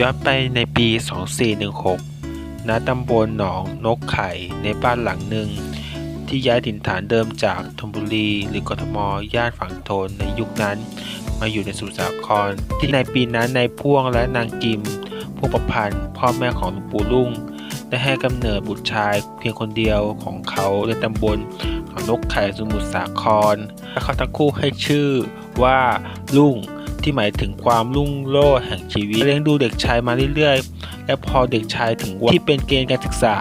ย้อนไปในปี 2416 ณ ตำบลหนองนกไข่ในบ้านหลังหนึ่ง ที่ย้ายถิ่นฐานเดิมจากธนบุรีหรือกทมย่านฝั่งทนในยุคนั้น มาอยู่ในสมุทรสาคร ที่ในปีนั้นนายพ่วงและนางกิมพวกประพันธ์พ่อแม่ของหลวงปู่ลุ่ง ได้ให้กำเนิดบุตรชายเพียงคนเดียวของเขาในตำบลหนองนกไข่สมุทรสาครและเขาทั้งคู่ให้ชื่อว่าลุ่ง ที่หมายถึงความรุ่งโรจน์แห่งชีวิตเลี้ยงดูเด็กชายมาเรื่อยๆ และพอเด็กชายถึงวัยที่เป็นเกณฑ์การศึกษา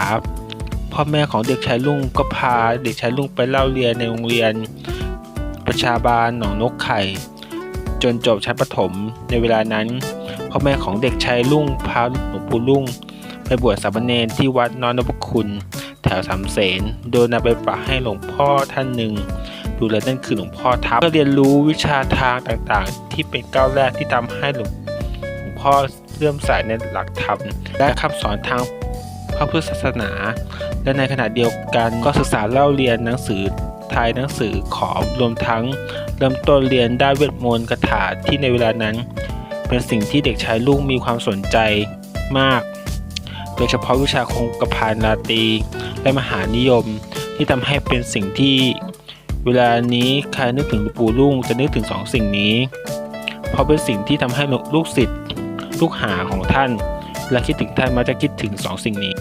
พ่อแม่ของเด็กชายลุงก็พาเด็กชายลุงไปเล่าเรียนในโรงเรียน ประชาบาลหนองนกไข่ จนจบชั้นประถมในเวลานั้น พ่อแม่ของเด็กชายลุงพาหลวงปู่ลุงไปบวชสามเณรที่วัดนอนนพคุณ แถวสามเสนโดยนำไปฝากให้หลวงพ่อท่านหนึ่ง ดูแลนั่นคือหลวงพ่อทัพก็เรียนรู้วิชาทางต่างๆ ที่เป็นก้าวแรกที่ทำให้หลวงพ่อเลื่อมใสในหลักธรรมและคำสอนทางพระพุทธศาสนา และในขณะเดียวกันก็ศึกษาเล่าเรียนหนังสือไทยหนังสือขอมรวมทั้งเริ่มต้นเรียนด้านเวทมนต์คาถาที่ในเวลานั้น เป็นสิ่งที่เด็กชายลุงมีความสนใจมาก โดยเฉพาะวิชาคงกระพานราตีและมหานิยม ที่ทำให้เป็นสิ่งที่ เวลานี้ใครนึกถึงหลวงปู่ลุงจะนึกถึงสองสิ่งนี้ เพราะเป็นสิ่งที่ทำให้ลูกศิษย์ลูกหาของท่านและคิดถึงท่านมักจะคิดถึงสองสิ่งนี้